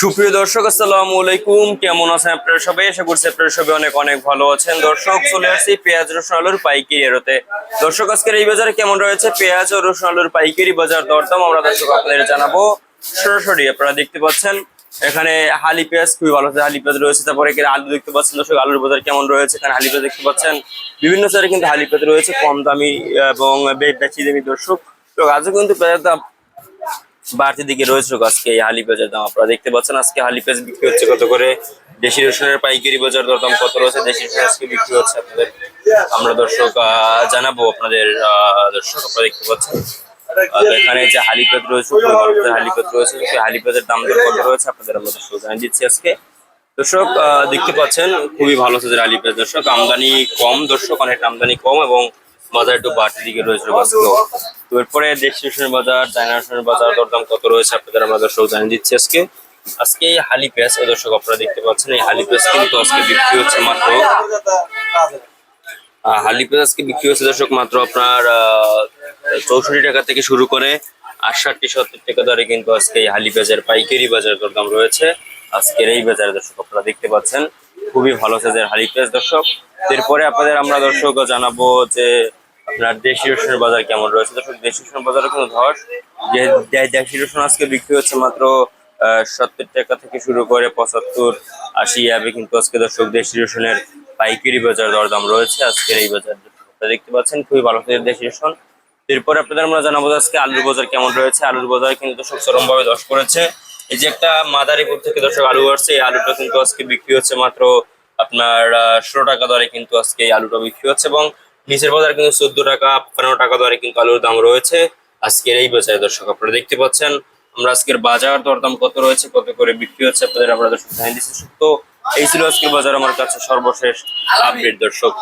সুপ্রিয় দর্শক, আসসালামু আলাইকুম। কেমন আছেন আপনারা সবাই? আশা করছি আপনারা সবাই অনেক অনেক ভালো আছেন। দর্শক, চলে আসছি পেঁয়াজ, রসুন, আলুর পাইকারি এরোতে দর্শক, আজকের এই বাজারে কেমন রয়েছে? পেঁয়াজ ও রসুন, আলুর পাইকারি বাজার দরদাম আমরা দর্শক আপনাদের জানাব। সরাসরি আপনারা দেখতে পাচ্ছেন, এখানে হালি পেঁয়াজ খুবই ভালো আছে হালি পেঁয়াজ রয়েছে, তারপরে এখানে আলু দেখতে পাচ্ছেন। দর্শক, আলুর বাজার কেমন রয়েছে? এখানে হালি পেঁয়াজ দেখতে পাচ্ছেন। বিভিন্ন স্যারে কিন্তু হালি পেঁয়াজ রয়েছে, কম দামি এবং বেশি দামি দর্শক। তো আজও কিন্তু পেঁয়াজের দাম বাড়তি দিকে রয়েছে আজকে এই হালি পেঁয়াজের দাম আপনারা দেখতে পাচ্ছেন। আজকে হালি পেঁয়াজ বিক্রি হচ্ছে কত করে? দেশি রসুনের পাইকারি বাজার দরদাম কত রয়েছে? দেশি রসুন আজকে বিক্রি হচ্ছে আপনাদের। আমরা দর্শক জানাব আপনাদের দর্শক আপনারা দেখতে পাচ্ছেন। এখানে যে হালি পেঁয়াজ রয়েছে হালি পেঁয়াজ রয়েছে সেই হালি পেঁয়াজের দাম দর কত রয়েছে আপনাদের আমরা দর্শক জানিয়ে দিচ্ছি আজকে। দর্শক দেখতে পাচ্ছেন, খুবই ভালো সাজের আলি পেঁয়াজ দর্শক, আমদানি কম। দর্শক, অনেক আমদানি কম এবং বাজার একটু বাড়তি দিকে রয়েছে আজকেও তো এরপরে বাজার বাজার, দরদাম কত রয়েছে আপনাদের আমরা দর্শক জানিয়ে দিচ্ছি আজকে। আজকে এই হালি পেঁয়াজ দর্শক আপনারা দেখতে পাচ্ছেন, এই হালি পেঁয়াজ কিন্তু আজকে বিক্রি হচ্ছে মাত্র। হালি পেঁয়াজ আজকে বিক্রি হচ্ছে দর্শক মাত্র আপনার চৌষট্টি টাকা থেকে শুরু করে আটষট্টি, সত্তর টাকা দরে কিন্তু আজকে এই হালি পেঁয়াজের পাইকারি বাজার দরদাম রয়েছে। আজকের এই বাজারে দর্শক আপনারা দেখতে পাচ্ছেন, খুবই ভালো সাইজের হালি পেঁয়াজ দর্শক। এরপরে আপনাদের আমরা দর্শক জানাব যে আপনার দেশি রসুনের বাজার কেমন রয়েছে? দর্শক, দেশি রসুনের বাজারে কিন্তু ধস? যে দেশি রসুন আজকে বিক্রি হচ্ছে মাত্র সত্তর টাকা থেকে শুরু করে পঁচাত্তর, আশি যাবে কিন্তু আজকে দর্শক, দেশি রসুনের পাইকারি বাজার দরদাম রয়েছে। আজকের এই বাজার আপনারা দেখতে পাচ্ছেন, খুবই ভালো দেশি রসুন। এরপর আপনাদের আমরা জানাব আজকে আলুর বাজার কেমন রয়েছে। আলুর বাজার কিন্তু দর্শক চরম ভাবে ধস করেছে। এই যে একটা মাদারীপুর থেকে দর্শক আলু আসছে, এই আলুটা কিন্তু আজকে বিক্রি হচ্ছে মাত্র আপনার ষোলো টাকা দরে কিন্তু আজকে এই আলুটা বিক্রি হচ্ছে এবং নিচের বাজার কিন্তু চোদ্দ টাকা, পনেরো টাকা দরে কিন্তু আলুর দাম রয়েছে। আজকের এই বাজারে দর্শক আপনারা দেখতে পাচ্ছেন, আমরা আজকের বাজার দরদাম কত রয়েছে, কত করে বিক্রি হচ্ছে আপনাদের আমরা দর্শক জানিয়ে দিচ্ছি। তো এই ছিল আজকের বাজার, আমার কাছে সর্বশেষ আপডেট দর্শক।